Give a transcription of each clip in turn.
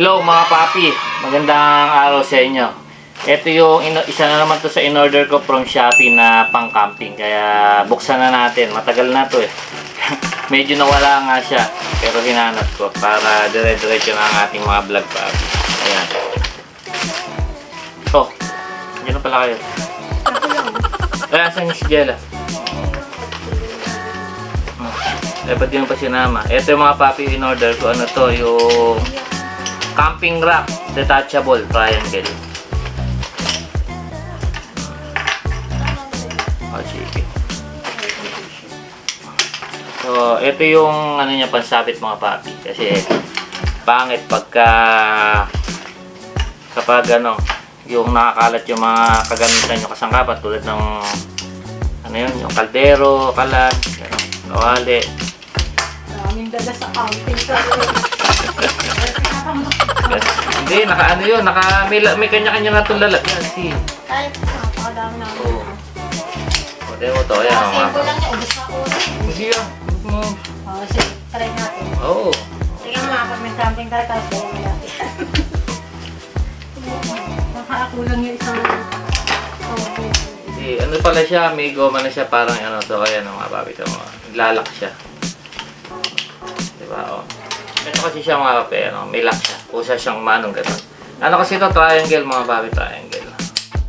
Hello mga papi, magandang araw sa inyo. Ito yung isa na naman to sa in-order ko from Shopee na pang camping. Kaya buksan na natin. Matagal na to eh. Medyo nawala nga siya. Pero hinanap ko para dire-diretso na ang ating mga vlog papi. Ayan. Oh, hindi na pala kayo. Ay, asan yung si Jella? Eh, ba't di mo pa sinama? Ito yung mga papi in-order ko. Ano to? Yung camping rack detachable triangle. Oh, sige. So, ito yung ano niya pansabit mga papi. Kasi pangit pagka kapag ano, yung nakakalat yung mga kagamitan nyo kasangkapan tulad ng ano yun, yung kaldero, kalan, gano'n, kawali. Maraming dala sa outing sa Hindi, naka ano yun, naka, may, may kanya-kanya na itong lalagyan. Si, Kahit napakadami namin. Oo. o, di mo to, yan. Kasi mga ko lang niya, ubos na oras. Hindi yan. mo. Oo, sige, try natin. Oo. Tingnan mo, pag may camping tayo, tapos gawin mo natin. Baka ako lang yung isang outing. Hindi, ano pala siya, may goma na siya, parang ano to, ayan ang mga babi to, mga, lalak siya. Diba, o. Ito kasi siya mga kape, ano, may lock siya. Usa siyang manong gano'n. Ano kasi ito, triangle, mga babi, triangle.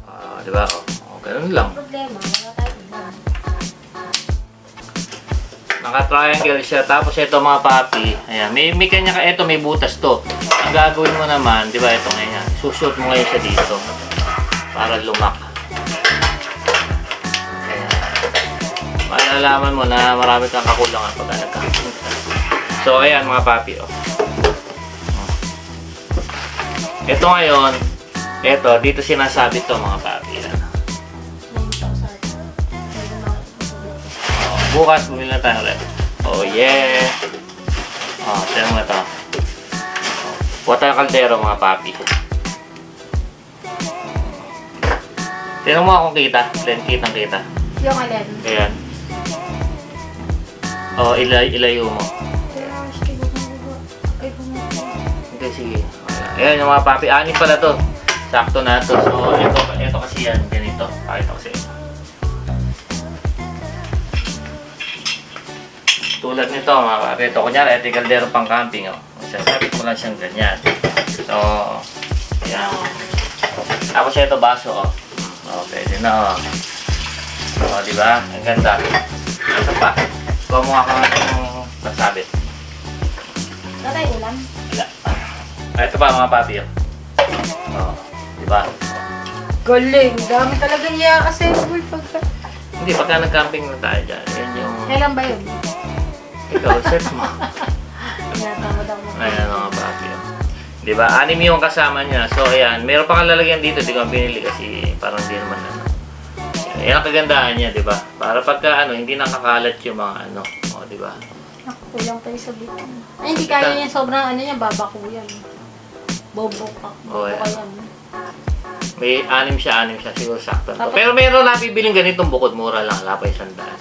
Ah, diba, o. O, ganun lang. Problema, wala tayo ilan. Naka-triangle siya. Tapos ito mga papi. Ayan. May, may kanya ka. Ito may butas to. Ang gagawin mo naman, di ba ito ngayon. Sushoot mo ngayon siya dito. Para lumak. Ayan. Malalaman mo na marami kang kakulangan pag ka. So ayan mga papi. Oh. Ito ngayon. Ito, dito sinasabi to mga papi. Na- Oh, bukas bumili na tayo ulit. Oh, yeah. Oh, tignan mo ito. Kuha tayo kaldero mga papi. Tignan mo akong kita. Len, kitang kita. Yung alin. Ayan. Oh, ilay, ilayo mo. Ayan yung mga papi. Anim pala to. Sakto na to. So, ito, ito kasi yan. Ganito. Pakita ko sa inyo. Tulad nito mga papi. Ito, kunyari, ito kaldero pang camping. Oh. Sasabit mo lang siyang ganyan. So, ayan. Tapos ito, baso. Oh. Oh, pwede na. Oh. Oh, di ba? Ang ganda. Ito pa. Kuha mo ako ng pasabit. Tatay, ulam. Wala. Ah, ito pa mga papi. Oh. Di ba? Galing. Dami talaga niya kasi. Uy, pagka... Hindi, pagka nag-camping na tayo dyan, yan yung Kailan ba yun? ikaw set mo. Tinatamad ako. Ayan mga papi. oh. Di ba? Anim yung kasama niya. So, ayan. Meron pa kang lalagyan dito. Di ko binili kasi parang di naman ano. Yan ang kagandahan niya, di ba? Para pagka ano, hindi nakakalat yung mga ano. O, di ba? Naku, kulang tayo sa bitin. Ay, hindi kaya niya sobrang ano niya, babako yan. Bobo ka. Oh, Bobo yeah. ka yan. May anim siya, anim siya. Siguro sakto. na to. Pero meron na bibiling ganitong bukod. Mura lang. Wala pa isang daan.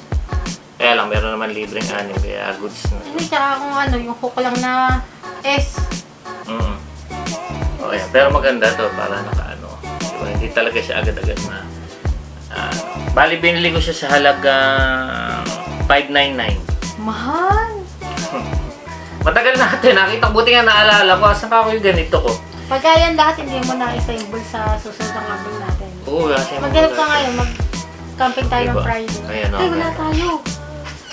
Kaya lang, meron naman libreng anim. Kaya goods na. Hindi, tsaka kung ano, yung hook lang na S. Mm. Oh, yeah. Pero maganda to para nakaano. Diba? Hindi talaga siya agad-agad na. ah, bali, binili ko siya sa halagang 599. Mahal. Matagal natin. Nakita ko, buti nga naalala ko. Asan ka ako yung ganito ko? Pagka yan lahat, hindi mo na isa-involve sa susunod ng camping natin. Oo, kasi Maghanap ka ngayon, mag-camping tayo ng Diba? Friday. Ayan, Ay, okay. wala tayo.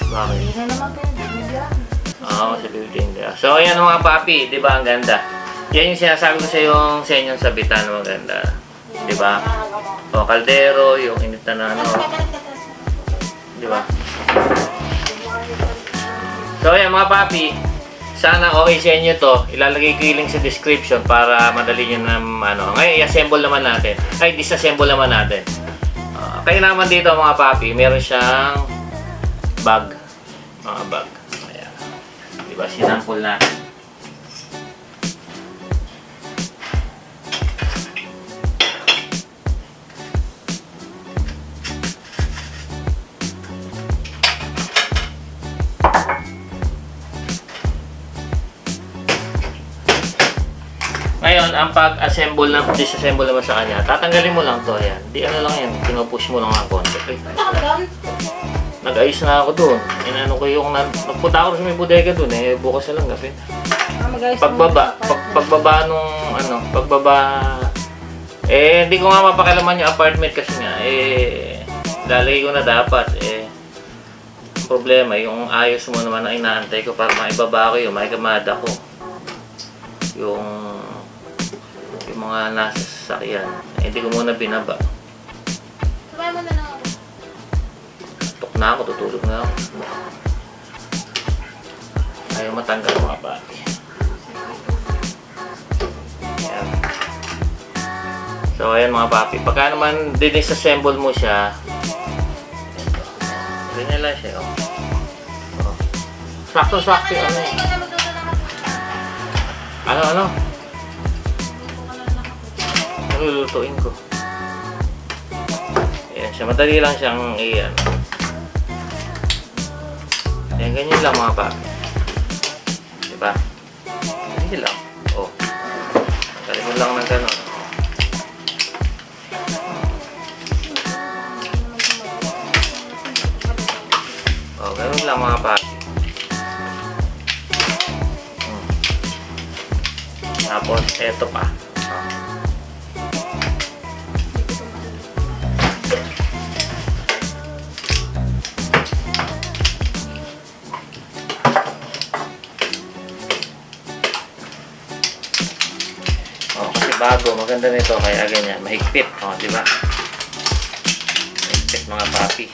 Bakit? Hindi na naman pwede. Bigla. Oo, sa building. So, ayan mga papi. Di ba? Ang ganda. Yan yung sinasabi ko sa yung sa inyong sabitan. Maganda. Di ba? O, kaldero, yung init na ano. Di ba? So, ayan mga papi. Sana okay sa inyo to. Ilalagay ko yung link sa description para madali nyo na ano. Ngayon, i-assemble naman natin. Ay, disassemble naman natin. Uh, kaya naman dito mga papi, meron siyang bag. Mga bag. Ayan. Di ba? Sinampol natin. Ang pag-assemble ng disassemble naman sa kanya, tatanggalin mo lang to, ayan. Di ano lang yan, pinupush mo lang ang konti. Ay, nag-ayos na ako doon. Inano ko yung, nan- nagpunta ako sa may bodega doon eh, bukas na lang. Ah, mag-ayos Pagbaba, pag, pagbaba nung, ano, pagbaba, eh, hindi ko nga mapakilaman yung apartment kasi nga, eh, lalagay ko na dapat, eh, problema, yung ayos mo naman ang inaantay ko para maibaba ko yung may kamada ko. Yung mga nasa sasakyan, eh, hindi ko muna binaba. Sabay mo na lang ako. Tok na ako, tutulog na ako. Ayaw matanggal mga papi. Ayan. So, ayan mga papi. Pagka naman dinisassemble mo siya, ganyan lang siya. Oh. Oh. Sakto-sakto ano eh. Hapon. Ano, lulutuin ko? Ayan siya. Madali lang siyang iyan. Ayan, ganyan lang mga papi. Diba? Ganyan lang. Oh. Galing mo lang ng gano'n. Oh, ganun lang mga papi. Hmm. Tapos, eto pa. Bago, maganda nito kaya ganyan, mahigpit, oh, di ba? Mahigpit mga papi.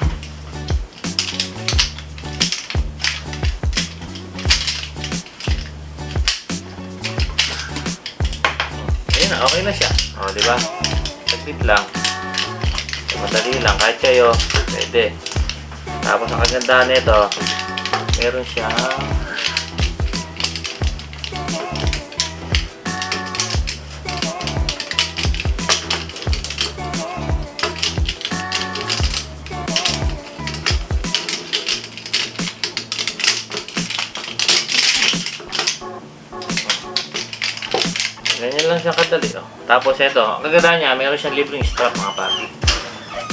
Ayun na, okay na siya. Oh, di ba? Saglit lang. Madali lang, kahit kayo, pwede. Tapos ang kagandahan nito, meron siyang Ganyan lang siya kadali. Oh. Tapos ito, ang gaganda niya, meron siyang libreng strap mga papi.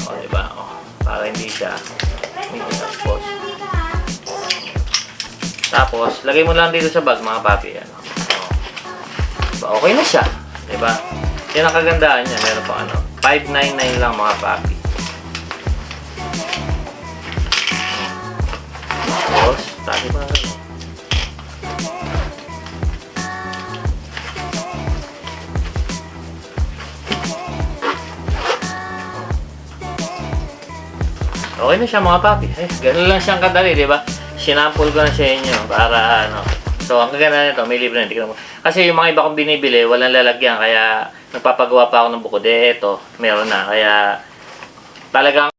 O, di ba? O, para hindi siya may expose. Tapos, lagay mo lang dito sa bag mga papi. Ano. O. Diba? Okay na siya. Di ba? Yan ang kagandahan niya. Meron pa ano. 599 lang mga papi. Tapos, tali mo Okay na siya mga papi. Eh, ganun lang siyang kadali, di ba? Sinample ko na sa inyo para ano. So, ang ganda nito, may libre na. Tignan. Kasi yung mga iba kong binibili, walang lalagyan. Kaya, nagpapagawa pa ako ng bukod. Eh, ito, meron na. Kaya, talagang